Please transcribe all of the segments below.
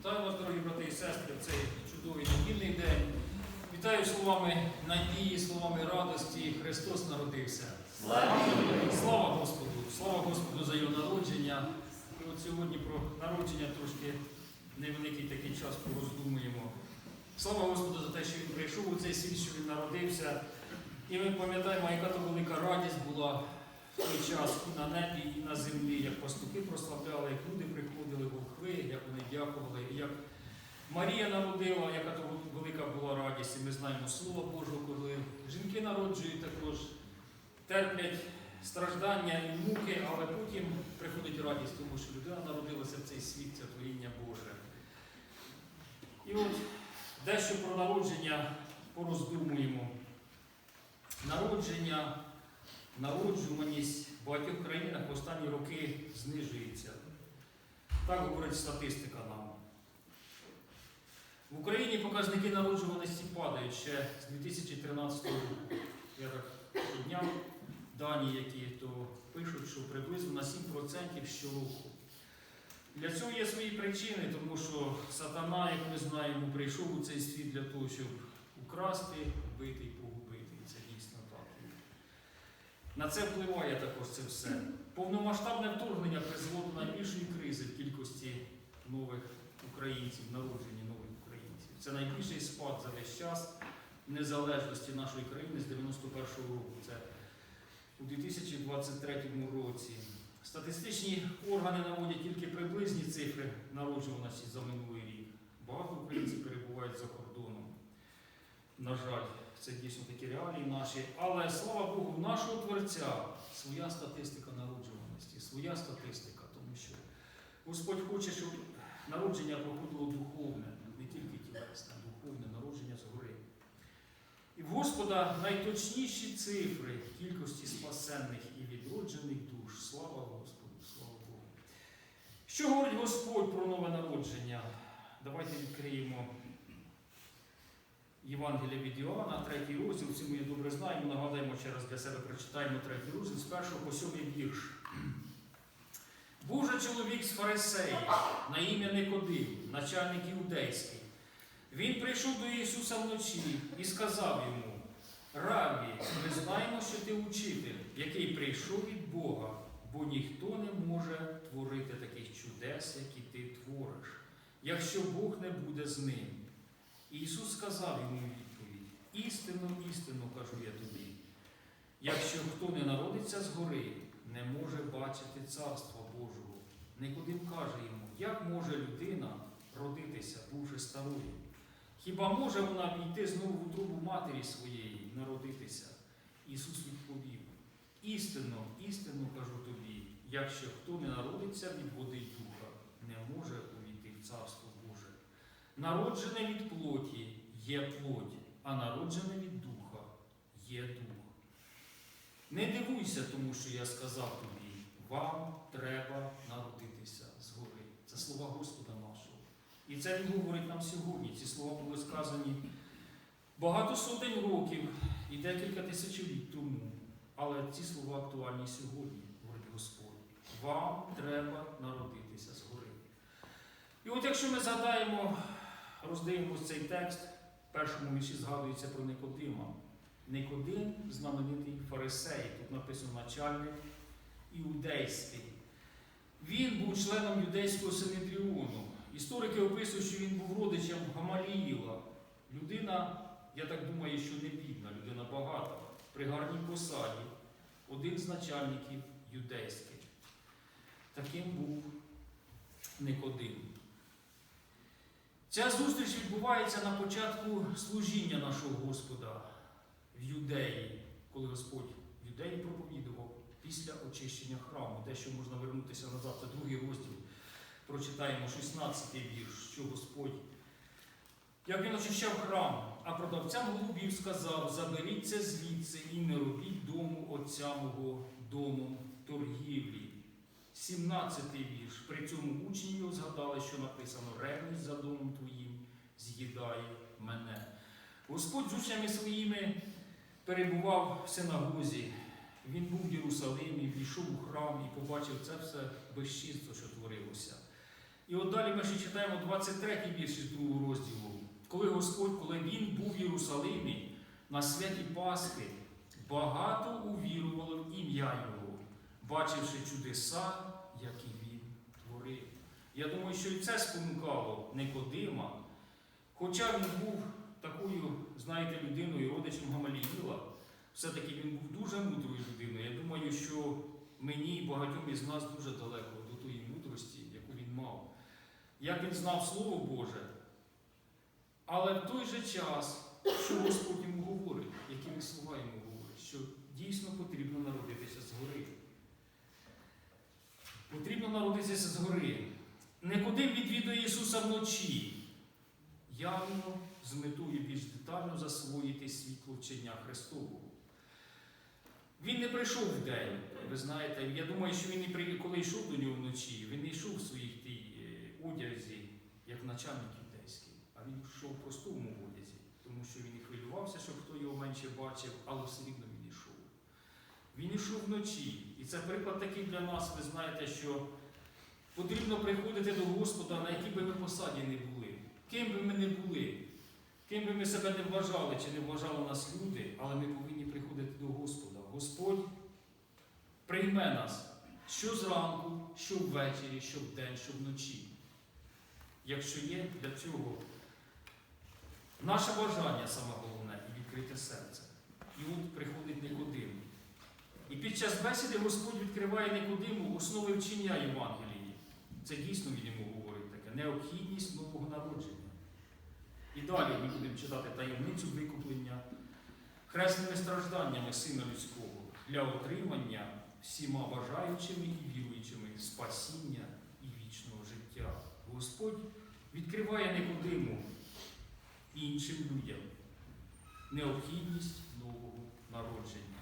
Вітаю вас, дорогі брати і сестри, в цей чудовий недільний день. Вітаю словами надії, словами радості. Христос народився. Слава Господу! Слава Господу за його народження. І от сьогодні про народження трошки невеликий такий час пороздумуємо. Слава Господу за те, що він прийшов у цей світ, що він народився. І ми пам'ятаємо, яка то велика радість була той час і на небі, і на землі, як пастухи прославляли, як люди приходили, волхви, як вони дякували, і як Марія народила, яка то велика була радість. І ми знаємо Слово Божого, коли жінки народжують також, терплять страждання і муки, але потім приходить радість, тому що людина народилася в цей світ, це творіння Боже. І от дещо про народження пороздумуємо. Народження, народжуваність в багатьох країнах в останні роки знижується. Так говорить статистика нам. В Україні показники народжуваності падають ще з 2013 року. Я так підняв дані, які то пишуть, що приблизно на 7% щороку. Для цього є свої причини, тому що сатана, як ми знаємо, прийшов у цей світ для того, щоб украсти, вбити і погубити. І це дійсно так. На це впливає також це все. Повномасштабне вторгнення призвело до найбільшої кризи в кількості нових українців, народження нових українців. Це найбільший спад за весь час незалежності нашої країни з 91-го року. Це у 2023 році. Статистичні органи наводять тільки приблизні цифри народжуваності за минулий рік. Багато українців перебувають за кордоном. На жаль, це дійсно такі реалії наші. Але слава Богу, в нашого творця своя статистика народжуваності, своя статистика, тому що Господь хоче, щоб народження проходило духовне, не тільки тілесне, духовне народження згори. І в Господа найточніші цифри кількості спасенних і відроджених душ. Слава Господу, слава Богу. Що говорить Господь про нове народження? Давайте відкриємо Євангелія від Іоанна, третій розділ, всі ми добре знаємо, нагадаємо ще раз для себе, прочитаємо третій розділ з першого по сьомий вірш. Був же чоловік з фарисеїв на ім'я Никодим, начальник іудейський. Він прийшов до Ісуса вночі і сказав йому: Рабі, ми знаємо, що ти учитель, який прийшов від Бога, бо ніхто не може творити таких чудес, які ти твориш, якщо Бог не буде з ним. Ісус сказав йому відповідь: Істинно, істинно кажу я тобі. Якщо хто не народиться згори, не може бачити Царства Божого. Никодим каже йому, як може людина родитися, бувши старою? Хіба може вона війти знову в утробу матері своєї, народитися? Ісус відповів: істинно, істинно кажу тобі, якщо хто не народиться від води й духа, не може увійти в Царство. Народжене від плоті є плоть, а народжене від духа є дух. Не дивуйся тому, що я сказав тобі, вам треба народитися згори. Це слова Господа нашого. І це Він говорить нам сьогодні. Ці слова були сказані багато сотень років і декілька тисячоліть тому. Але ці слова актуальні сьогодні, говорить Господь. Вам треба народитися згори. І от якщо ми згадаємо, роздивимося цей текст, в першому вірші згадується про Никодима. Никодим знаменитий фарисей, тут написано начальник іудейський. Він був членом юдейського синедріону. Історики описують, що він був родичем Гамаліїла. Людина, я так думаю, що не бідна, людина багата, при гарній посаді, один з начальників юдейських. Таким був Никодим. Ця зустріч відбувається на початку служіння нашого Господа в Юдеї, коли Господь в Юдеї проповідував після очищення храму. Дещо можна вернутися назад, це другий розділ. Прочитаємо 16-й вірш, що Господь, як він очищав храм, а продавцям голубів сказав: заберіться звідси і не робіть дому отця мого домом торгівлі. 17-й вірш. При цьому учні його згадали, що написано ревність за домом твоїм з'їдає мене. Господь з учнями своїми перебував в синагозі. Він був в Єрусалимі, війшов у храм і побачив це все безчинство, що творилося. І от далі ми ще читаємо 23 вірш із другого розділу. Коли Господь, коли він був в Єрусалимі на святі Пасхи, багато увірувало в ім'я Його, бачивши чудеса, які він творив. Я думаю, що і це спонукало Никодима, хоча він був такою, знаєте, людиною, родичем Гамаліїла, все-таки він був дуже мудрою людиною. Я думаю, що мені і багатьом із нас дуже далеко до тої мудрості, яку він мав. Як він знав Слово Боже, але в той же час, що Господь йому говорить, якими слова йому говорить, що дійсно потрібно народитися згори. Потрібно народитися згори. Никодим відвідує Ісуса вночі, явно з метою більш детально засвоїти світло вчення Христового. Він не прийшов в день, ви знаєте. Я думаю, що він при- коли йшов до нього вночі, він не йшов в своїй тій е, одязі, як начальник юдейський, а він йшов в простому одязі, тому що він і хвилювався, щоб хто його менше бачив, але все рівно він йшов. Вночі. І це приклад такий для нас, ви знаєте, що потрібно приходити до Господа, на якій би ми посаді не були, ким би ми не були, ким би ми себе не вважали чи не вважали нас люди, але ми повинні приходити до Господа. Господь прийме нас що зранку, що ввечері, що вдень, що вночі. Якщо є для цього наше бажання саме головне і відкрите серце. І от приходить Никодим. І під час бесіди Господь відкриває Никодиму основи вчення Євангелії. Це дійсно він йому говорить таке необхідність нового народження. І далі ми будемо читати таємницю викуплення хресними стражданнями Сина Людського для отримання всіма бажаючими і віруючими спасіння і вічного життя. Господь відкриває Никодиму іншим людям необхідність нового народження.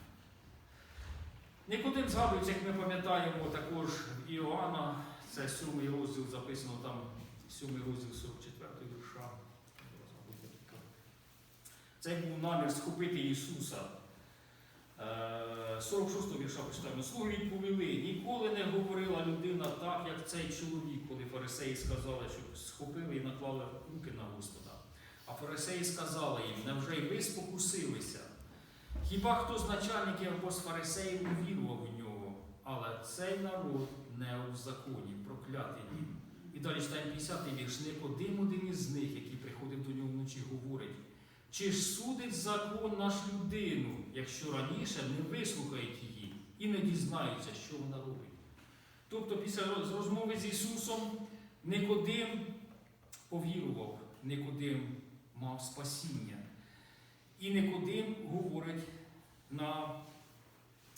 Никодим згадується, як ми пам'ятаємо, також Іоанна, це сьомий розділ записано там, сьомий розділ 44 вірша. Це був намір схопити Ісуса. Е, 46 вірша почитаємо. Слуги відповіли, ніколи не говорила людина так, як цей чоловік, коли фарисеї сказали, щоб схопили і наклали руки на Господа. А фарисеї сказали їм, невже й ви спокусилися? Хіба хто з начальників або з фарисеїв увірував у нього? Але цей народ не в законі, проклятий він. І далі читаємо 50-й вірш. Никодим один із них, який приходив до нього вночі, говорить, чи ж судить закон наш людину, якщо раніше не вислухають її і не дізнаються, що вона робить. Тобто після розмови з Ісусом Никодим повірував, Никодим мав спасіння. І Никодим говорить на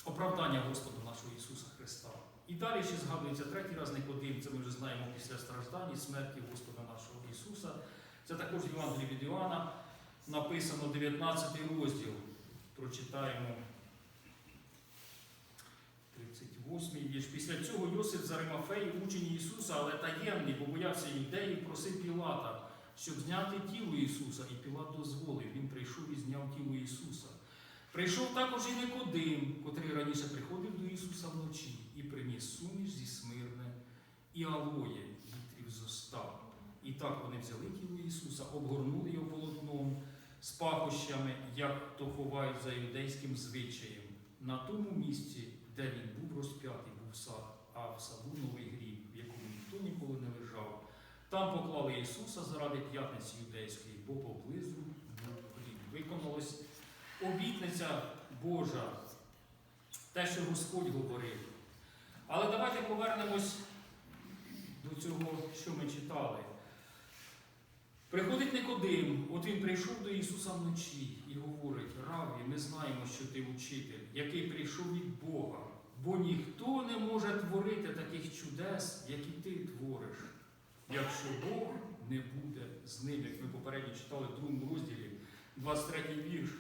оправдання Господа нашого Ісуса Христа. І далі ще згадується третій раз Никодим, це ми вже знаємо після страждань і смерті Господа нашого Ісуса. Це також Євангелії від Іоанна написано 19 розділ. Прочитаємо 38 вірш. Після цього Йосип з Аримафеї, учень Ісуса, але таємний, бо боявся юдеїв, просив Пілата, щоб зняти тіло Ісуса, і Пілат дозволив. Він прийшов і зняв тіло Ісуса. Прийшов також і Никодим, котрий раніше приходив до Ісуса вночі і приніс суміш зі смирне і алоє вітрів з оста. І так вони взяли тіло Ісуса, обгорнули його полотном з пахощами, як то ховають за юдейським звичаєм. На тому місці, де він був розп'ятий, був сад, а в саду новий гріб, в якому ніхто ніколи не лежав. Там поклали Ісуса заради п'ятниці юдейської, бо поблизу був гріб. Виконалась обітниця Божа, те, що Господь говорив. Але давайте повернемось до цього, що ми читали. Приходить Никодим, от він прийшов до Ісуса вночі і говорить: Раві, ми знаємо, що ти учитель, який прийшов від Бога, бо ніхто не може творити таких чудес, які ти твориш, якщо Бог не буде з ним, як ми попередньо читали в другому розділі, 23 вірш,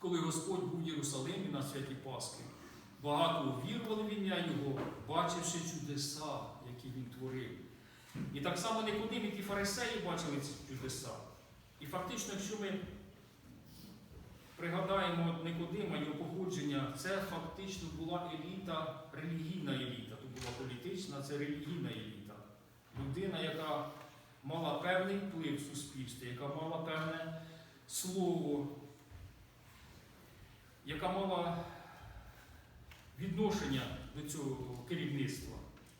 коли Господь був в Єрусалимі на святі Пасхи. Багато увірували в ім'я Його, бачивши чудеса, які він творив. І так само Никодим, як і фарисеї бачили ці чудеса. І фактично, якщо ми пригадаємо Никодима, його походження, це фактично була еліта, релігійна еліта. Тут була політична, це релігійна еліта. людина, яка мала певний вплив в суспільстві, яка мала певне слово, яка мала відношення до цього керівництва.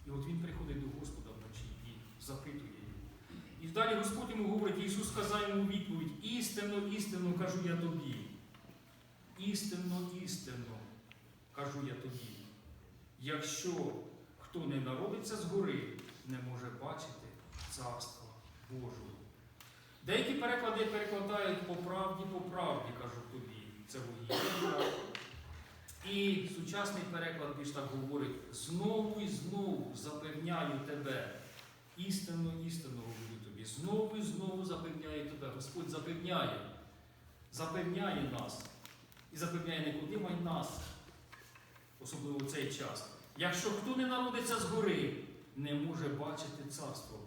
І от він приходить до Господа вночі і запитує його. І далі Господь йому говорить, Ісус сказав йому відповідь, істинно, істинно кажу я тобі. Істинно, істинно кажу я тобі. Якщо хто не народиться згори, не може бачити Царства Божого. Деякі переклади перекладають по правді, по правді, кажу тобі. Це вугілля. І сучасний переклад більш так говорить: знову і знову запевняю тебе. Істинно, істинно говорю тобі. Знову і знову запевняю тебе. Господь запевняє, запевняє нас. І запевняє не куди й нас, особливо в цей час. Якщо хто не народиться згори, не може бачити Царство.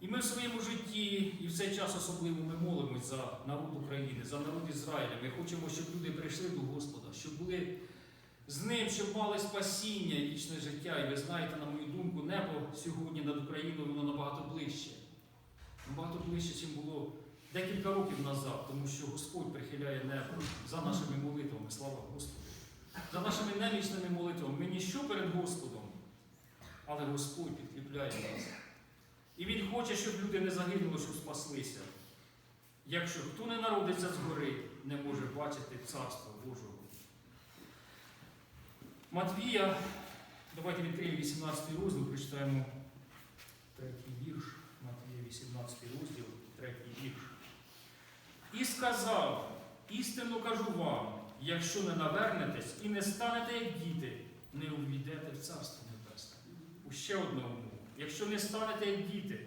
І ми в своєму житті, і в цей час особливо ми молимось за народ України, за народ Ізраїля. Ми хочемо, щоб люди прийшли до Господа, щоб були з ним, щоб мали спасіння і вічне життя. І ви знаєте, на мою думку, небо сьогодні над Україною воно набагато ближче. Набагато ближче, ніж було декілька років назад, тому що Господь прихиляє небо за нашими молитвами, слава Господу. За нашими немічними молитвами. Ми ніщо перед Господом, але Господь підкріпляє нас. І Він хоче, щоб люди не загинули, щоб спаслися. Якщо хто не народиться згори, не може бачити Царство Божого. Матвія, давайте відкриємо 18 розділ, прочитаємо третій вірш. Матвія 18 розділ, третій вірш. І сказав, істинно кажу вам, якщо не навернетесь і не станете як діти, не увійдете в Царство Небесне. Ще умову. Якщо не станете як діти,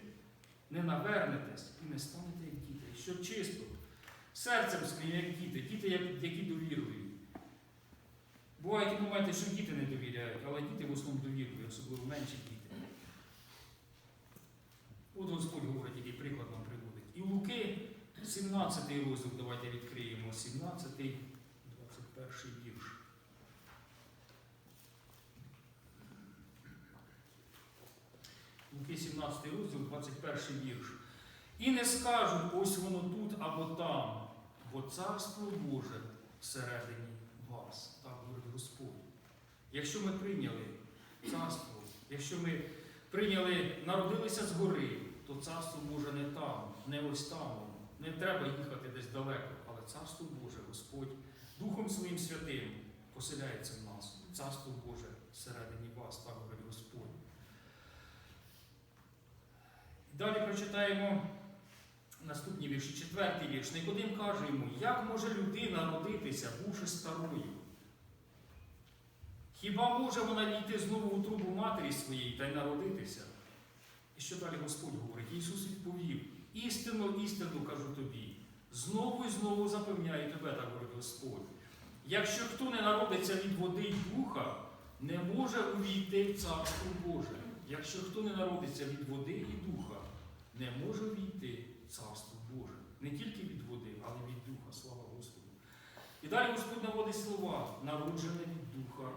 не навернетесь і не станете як діти. Щоб чисто, серцем своїм, як діти, діти, як- які довірливі. Бувають моменти, що діти не довіряють, але діти в основному довірливі, особливо менші діти. От Господь говорить, який приклад нам приводить. І Луки, 17 розділ, давайте відкриємо, 17, 21 вірш. Луки 17 розділ, 21 вірш. І не скажуть, ось воно тут або там, бо царство Боже всередині вас. Так говорить Господь. Якщо ми прийняли царство, якщо ми прийняли, народилися згори, то царство Боже не там, не ось там. Не треба їхати десь далеко, але царство Боже, Господь, Духом Своїм Святим поселяється в нас. Царство Боже всередині вас, так говорить Господь. Далі прочитаємо наступні вірші. Четвертий вірш. Никодим каже йому, як може людина родитися, бувши старою? Хіба може вона війти знову у трубу матері своєї та й народитися? І що далі Господь говорить? Ісус відповів: істинно, істинно кажу тобі, знову і знову запевняю тебе, так говорить Господь. Якщо хто не народиться від води й духа, не може увійти в Царство Боже. Якщо хто не народиться від води і духа, не може увійти в Царство Боже. Не тільки від води, але й від духа. Слава Господу. І далі Господь наводить слова, народжене від духа.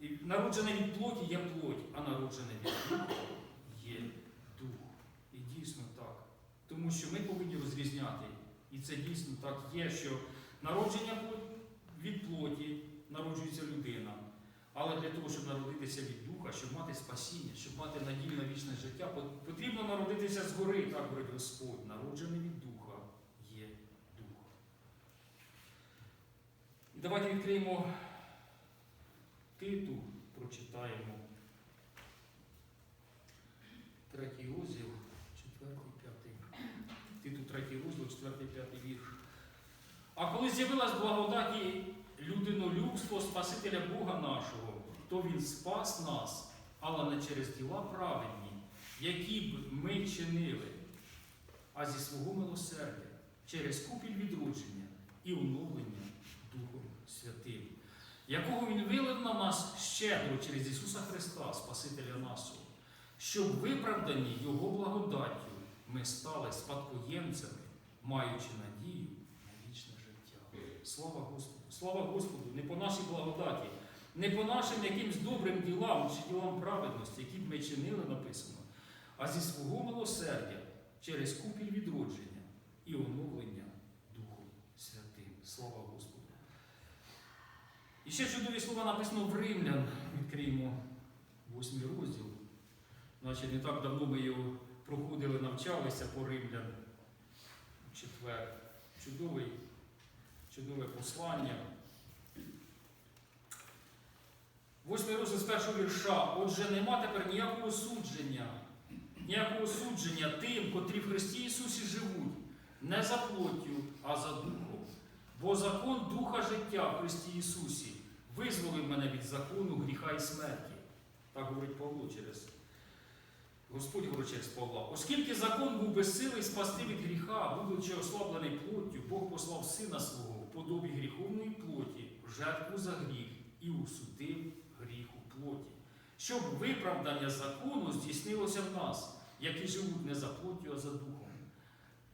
І народжене від плоті є плоть, а народжене від духа є дух. І дійсно так. Тому що ми повинні розрізняти. І це дійсно так є, що народження від плоті народжується людина. Але для того, щоб народитися від духа, щоб мати спасіння, щоб мати надію на вічне життя, потрібно народитися згори, так говорить Господь. Народжений від духа є дух. І давайте відкриємо Титу, прочитаємо. Третій розділ, четвертий, п'ятий. Титу, третій розділ, четвертий, п'ятий вірш. А коли з'явилась благодаті людинолюбство Спасителя Бога нашого, то Він спас нас, але не через діла праведні, які б ми чинили, а зі свого милосердя, через купіль відродження і оновлення Духом Святим, якого Він вилив на нас щедро через Ісуса Христа, Спасителя нашого, щоб виправдані Його благодаттю ми стали спадкоємцями, маючи надію на вічне життя. Слава Господу! Слава Господу! Не по нашій благодаті, не по нашим якимсь добрим ділам чи ділам праведності, які б ми чинили, написано, а зі свого милосердя через купіль відродження і оновлення Духом Святим. Слава Господу! І ще чудові слова написано в Римлян. Відкриємо восьмий розділ. Значить, не так давно ми його проходили, навчалися по римлян. Четвер. Чудовий, чудове послання. Восьмий розділ з першого вірша. Отже, нема тепер ніякого судження, ніякого судження тим, котрі в Христі Ісусі живуть, не за плоттю, а за духом. Бо закон Духа життя в Христі Ісусі визволив мене від закону гріха і смерті. Так говорить Павло через Господь говорить через Павла. Оскільки закон був безсилий спасти від гріха, будучи ослаблений плоттю, Бог послав Сина свого в подобі гріховної плоті, в жертву за гріх і усудив гріх у плоті, щоб виправдання закону здійснилося в нас, які живуть не за плоттю, а за духом.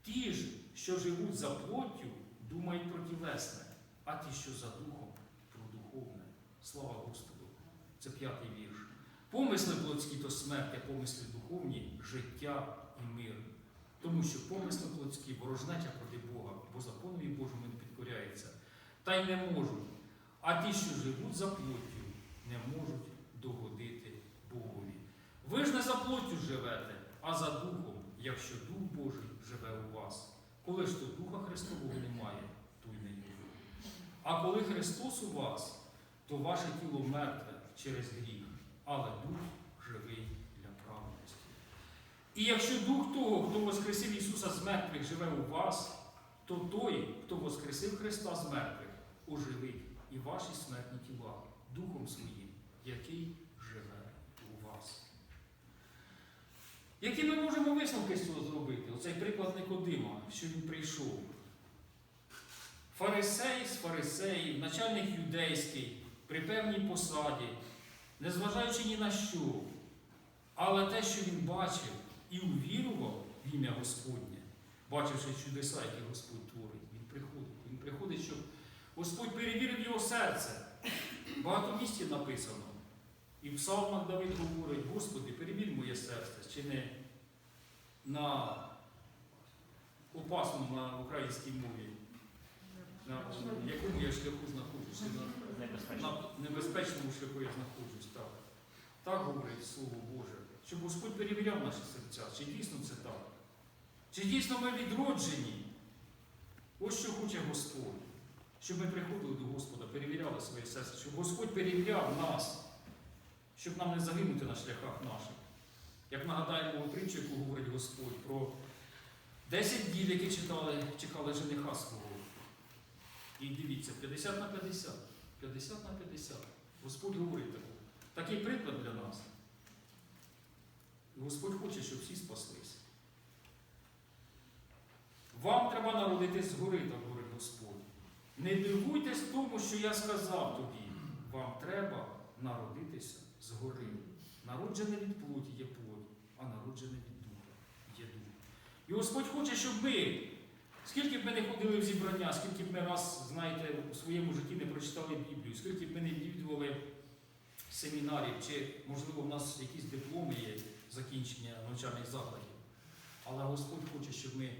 Ті ж, що живуть за плоттю, думають про тілесне, а ті, що за духом, про духовне. Слава Господу! Це п'ятий вірш. Помисли плотські то смерть, а помисли духовні життя і мир. Тому що помисли плотські ворожнеча проти Бога, бо законові Божому не підкоряється, та й не можуть. А ті, що живуть за плоттю, не можуть догодити Богові. Ви ж не за плоттю живете, а за духом, якщо Дух Божий живе у вас. Коли ж то Духа Христового немає, то й не є. А коли Христос у вас, то ваше тіло мертве через гріх, але Дух живий для праведності. І якщо Дух того, хто воскресив Ісуса з мертвих, живе у вас, то той, хто воскресив Христа з мертвих, оживить і ваші смертні тіла Духом Своїм, який живе у вас. Які ми можемо висновки з цього зробити? Оцей приклад Никодима, що він прийшов. Фарисей з фарисеїв, начальник юдейський, при певній посаді, незважаючи ні на що, але те, що він бачив і увірував в ім'я Господнє, бачивши чудеса, які Господь творить, він приходить. Він приходить, щоб Господь перевірив його серце. Багато місці написано. І в псалмах Давид говорить, Господи, перевір моє серце, чи не на опасному на українській мові, на якому я шляху знаходжуся, на, на небезпечному шляху я знаходжусь. Так. так говорить Слово Боже, щоб Господь перевіряв наші серця, чи дійсно це так. Чи дійсно ми відроджені? Ось що хоче Господь. Щоб ми приходили до Господа, перевіряли своє серце, щоб Господь перевіряв нас, щоб нам не загинути на шляхах наших. Як нагадаємо притчу, яку говорить Господь про 10 дів, які читали, чекали жениха свого. І дивіться, 50 на 50. 50 на 50. Господь говорить таку. Такий приклад для нас. Господь хоче, щоб всі спаслись. Вам треба народитись згори, так говорить Господь. Не дивуйтесь тому, що я сказав тобі. Вам треба народитися згори. Народжене від плоті є плоть, а народжене від духа є дух. І Господь хоче, щоб ми, скільки б ми не ходили в зібрання, скільки б ми раз, знаєте, у своєму житті не прочитали Біблію, скільки б ми не відвідували семінарів, чи, можливо, в нас якісь дипломи є закінчення навчальних закладів. Але Господь хоче, щоб ми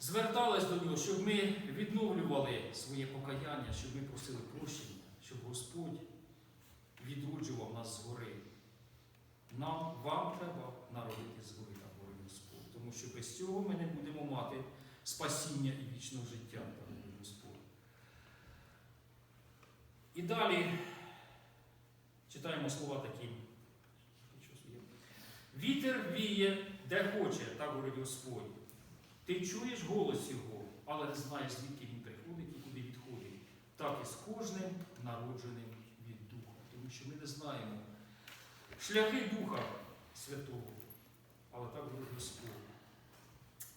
звертались до нього, щоб ми відновлювали своє покаяння, щоб ми просили прощення, щоб Господь відроджував нас згори. Нам, вам треба народити згори, так говорить Господь. Тому що без цього ми не будемо мати спасіння і вічного життя, говорить Господь. І далі читаємо слова такі. Вітер віє, де хоче, так говорить Господь. Ти чуєш голос його, але не знаєш, звідки він приходить і куди відходить. Так і з кожним народженим від Духа. Тому що ми не знаємо шляхи Духа Святого. Але так говорить Господь.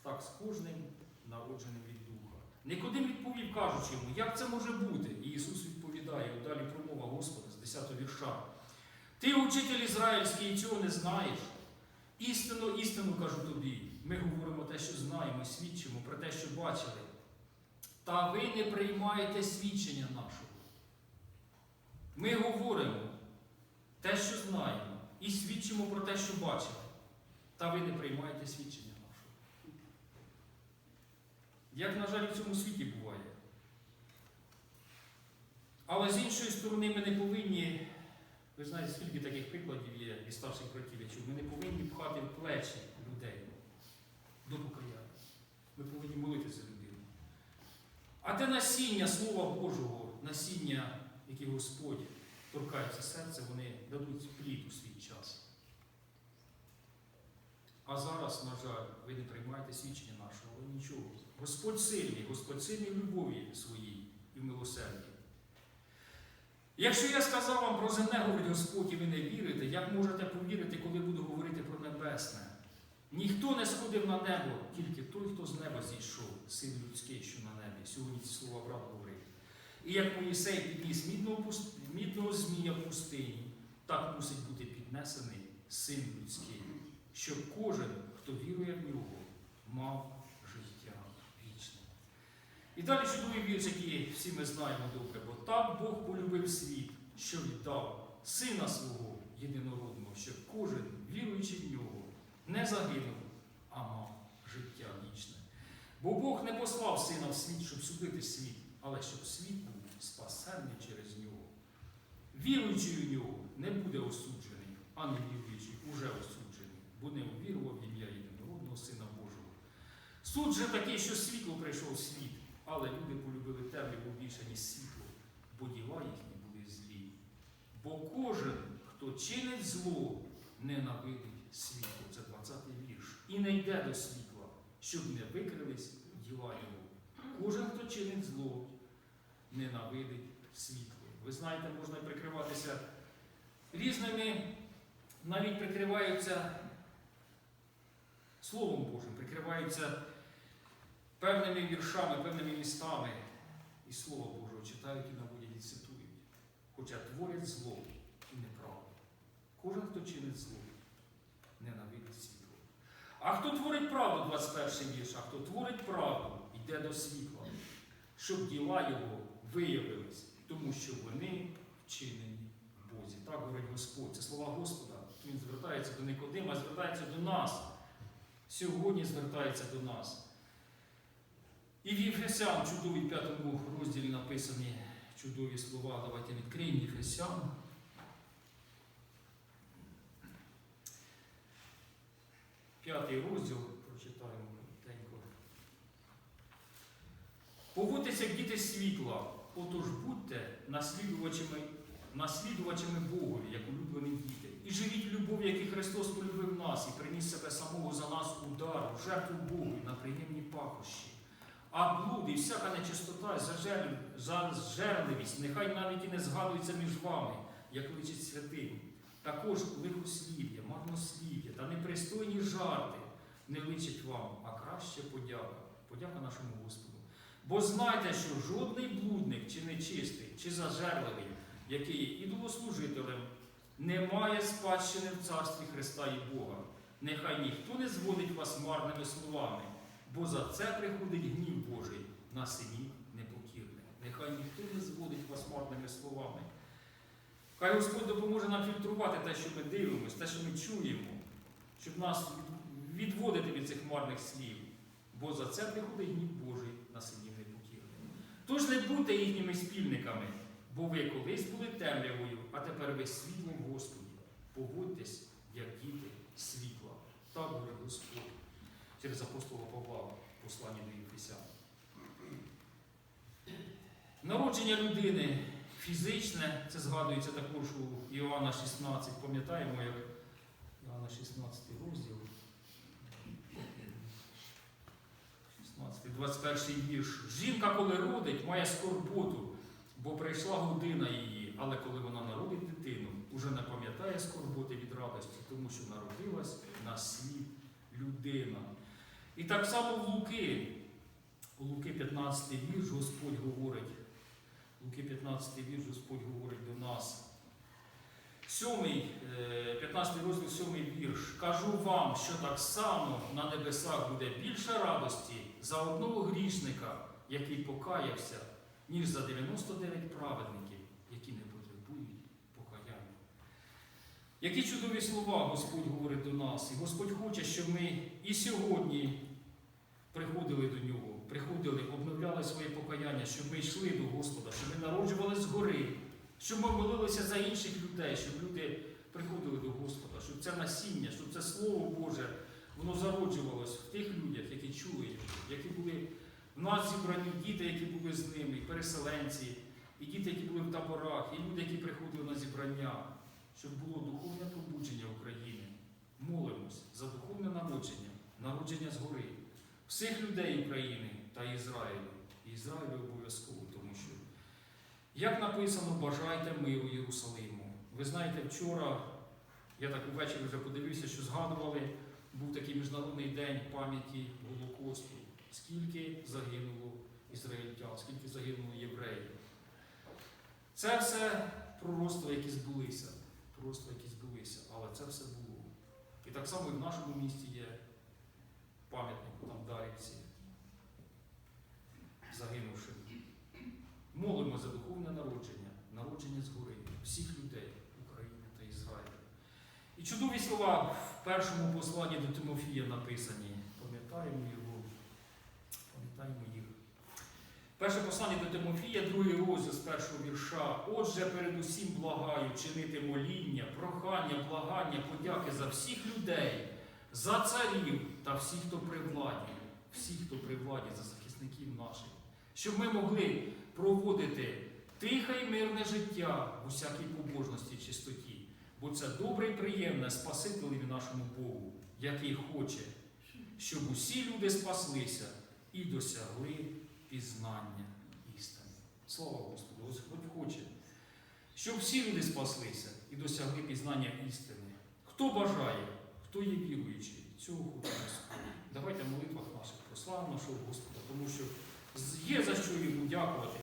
Так, з кожним народженим від Духа. Никодим відповів, кажучи йому, як це може бути? І Ісус відповідає, далі промова Господа з 10 вірша. Ти, учитель ізраїльський, і цього не знаєш. Істину, істину кажу тобі. Ми говоримо те, що знаємо, свідчимо про те, що бачили. Та ви не приймаєте свідчення нашого. Ми говоримо те, що знаємо, і свідчимо про те, що бачимо. Та ви не приймаєте свідчення нашого. Як, на жаль, в цьому світі буває. Але з іншої сторони, ми не повинні, ви знаєте, скільки таких прикладів є від старших братів, ми не повинні пхати в плечі до покаяння. Ми повинні молитися за людину. А те насіння Слова Божого, насіння, яке Господь торкається серця, вони дадуть плід у свій час. А зараз, на жаль, ви не приймаєте свідчення нашого, але нічого. Господь сильний, Господь сильний в любові своїй і в милосерді. Якщо я сказав вам про земне, говорить Господь, і ви не вірите, як можете повірити, коли буду говорити про небесне? Ніхто не сходив на небо, тільки той, хто з неба зійшов, син людський, що на небі. Сьогодні ці слова правда говорить. І як Моїсей підніс мідного, змія в пустині, так мусить бути піднесений син людський, щоб кожен, хто вірує в нього, мав життя вічне. І далі чудовий вірш, який всі ми знаємо добре, бо так Бог полюбив світ, що віддав сина свого єдинородного, щоб кожен, віруючи в нього, не загинув, а мав життя вічне. Бо Бог не послав сина в світ, щоб судити світ, але щоб світ був спасенний через нього. Віруючий у нього не буде осуджений, а не віруючий уже осуджений, бо не увірував в ім'я єдинородного Сина Божого. Суд же такий, що світло прийшов в світ, але люди полюбили темряву більше, ніж світло, бо діла їхні були злі. Бо кожен, хто чинить зло, ненавидить світло. Це 20-й вірш. І не йде до світла, щоб не викрились діла його. Кожен, хто чинить зло, ненавидить світло. Ви знаєте, можна прикриватися різними, навіть прикриваються Словом Божим, прикриваються певними віршами, певними містами. І Слово Божого читають і наводять і цитують. Хоча творять зло і неправду. Кожен, хто чинить зло, ненавидить світло. А хто творить правду, 21 вірш, а хто творить правду, йде до світла, щоб діла його виявились, тому що вони вчинені в Бозі. Так говорить Господь. Це слова Господа. Він звертається до Никодима, звертається до нас. Сьогодні звертається до нас. І в Єфесян, чудовій п'ятому розділі написані чудові слова. Давайте відкриємо Єфесян. П'ятий розділ прочитаємо коротенько. Поводьтеся, діти світла, отож будьте наслідувачами, наслідувачами Богові, як улюблені діти. І живіть в любові, який Христос полюбив нас і приніс себе самого за нас у дар, в жертву Богу на приємні пахощі. А блуд і всяка нечистота, зажерливість, нехай навіть і не згадується між вами, як личить святим. Також лихослів'я, марнослів'я та непристойні жарти не личить вам, а краще подяка. Подяка нашому Господу. Бо знайте, що жодний блудник чи нечистий, чи зажерливий, який є ідолослужителем, не має спадщини в царстві Христа і Бога. Нехай ніхто не зводить вас марними словами, бо за це приходить гнів Божий на синів непокірних. Нехай ніхто не зводить вас марними словами. Хай Господь допоможе нам фільтрувати те, що ми дивимося, те, що ми чуємо, щоб нас відводити від цих марних слів. Бо за це приходить гнів Божий на синів непокірних. Тож не будьте їхніми спільниками, бо ви колись були темрявою, а тепер ви світлом Господі. Поводьтесь, як діти світла. Так говорить Господь через апостола Павла в посланні до Єфесян. Народження людини фізичне, це згадується також у Іоанна 16. Пам'ятаємо, як Іоанна 16 розділ. 16, 21 вірш. Жінка, коли родить, має скорботу, бо прийшла година її, але коли вона народить дитину, уже не пам'ятає скорботи від радості, тому що народилась на світ людина. І так само в Луки, у Луки 15 вірш Господь говорить, Луки 15 вірш Господь говорить до нас. Сьомий, е, 15 розділ, сьомий вірш. Кажу вам, що так само на небесах буде більше радості за одного грішника, який покаявся, ніж за 99 праведників, які не потребують покаяння. Які чудові слова Господь говорить до нас. І Господь хоче, щоб ми і сьогодні приходили до нього, приходили, обновляли своє покаяння, щоб ми йшли до Господа, щоб ми народжували згори, щоб ми молилися за інших людей, щоб люди приходили до Господа, щоб це насіння, щоб це Слово Боже, воно зароджувалось в тих людях, які його, які були в нас зібрані діти, які були з ними, і переселенці, і діти, які були в таборах, і люди, які приходили на зібрання, щоб було духовне пробудження України. Молимось за духовне народження, народження згори всіх людей України та Ізраїлю. Ізраїлю обов'язково, тому що, як написано, бажайте миру Єрусалиму. Ви знаєте, вчора, я так увечері вже подивився, що згадували, був такий міжнародний день пам'яті Голокосту. Скільки загинуло ізраїльтян, скільки загинуло євреїв. Це все пророцтва, які збулися. Пророцтва, які збулися, але це все було. І так само і в нашому місті є пам'ятнику там Дарівці, загинувшим. Молимо за духовне народження, народження згори всіх людей України та Ізраїля. І чудові слова в першому посланні до Тимофія написані. Пам'ятаємо його, пам'ятаємо їх. Перше послання до Тимофія, другий розділ з першого вірша. Отже, передусім благаю чинити моління, прохання, благання, подяки за всіх людей, за царів та всіх, хто при владі, всіх, хто при владі, за захисників наших, щоб ми могли проводити тихе і мирне життя в усякій побожності і чистоті, бо це добре і приємне Спасителеві нашому Богу, який хоче, щоб усі люди спаслися і досягли пізнання істини. Слава Господу! Господь хоче, щоб всі люди спаслися і досягли пізнання істини. Хто бажає, хто є віруючий, цього хоче Господь. Давайте в молитвах наших прославимо нашого Господа, тому що є за що йому дякувати.